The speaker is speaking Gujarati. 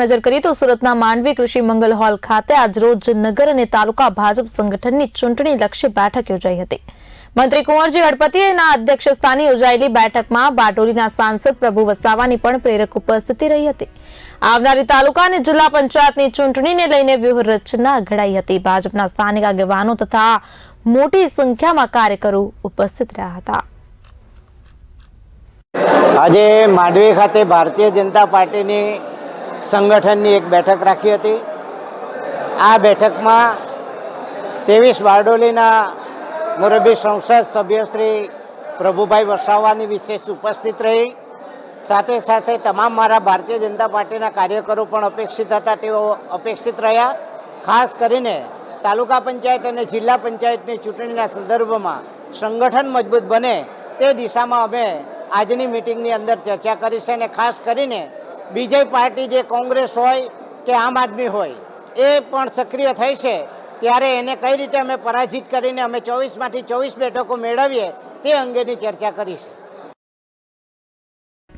નજર કરીએ તો સુરતના માંડવી કૃષિ મંગલ હોલ ખાતે આજરોજ નગર અને તાલુકા ભાજપ સંગઠનની ચૂંટણી લક્ષી બેઠક યોજાઈ હતી. મંત્રી કુંવરજી ગણપતિના અધ્યક્ષ યોજાયેલી બેઠકમાં બારડોલીના સાંસદ પ્રભુ વસાવાની પણ પ્રેરક ઉપસ્થિતિ રહી હતી. આવનારી તાલુકા અને જિલ્લા પંચાયતની ચૂંટણીને લઈને વ્યૂહરચના ઘડાઈ હતી. ભાજપના સ્થાનિક આગેવાનો તથા મોટી સંખ્યામાં કાર્યકરો ઉપસ્થિત રહ્યા હતા. આજે માંડવી ખાતે ભારતીય જનતા પાર્ટીની સંગઠનની એક બેઠક રાખી હતી. આ બેઠકમાં ત્રેવીસ બારડોલીના મોરબી સંસદ સભ્ય શ્રી પ્રભુભાઈ વસાવાની વિશેષ ઉપસ્થિત રહી. સાથે સાથે તમામ મારા ભારતીય જનતા પાર્ટીના કાર્યકરો પણ અપેક્ષિત હતા, તેઓ અપેક્ષિત રહ્યા. ખાસ કરીને તાલુકા પંચાયત અને જિલ્લા પંચાયતની ચૂંટણીના સંદર્ભમાં સંગઠન મજબૂત બને તે દિશામાં અમે આજની મિટિંગની અંદર ચર્ચા કરી અને ખાસ કરીને બીજી પાર્ટી જે કોંગ્રેસ હોય કે આમ આદમી હોય, એ પણ સક્રિય થઈ છે, ત્યારે એને કઈ રીતે અમે પરાજિત કરીને અમે ચોવીસમાંથી ચોવીસ બેઠકો મેળવીએ તે અંગેની ચર્ચા કરી છે.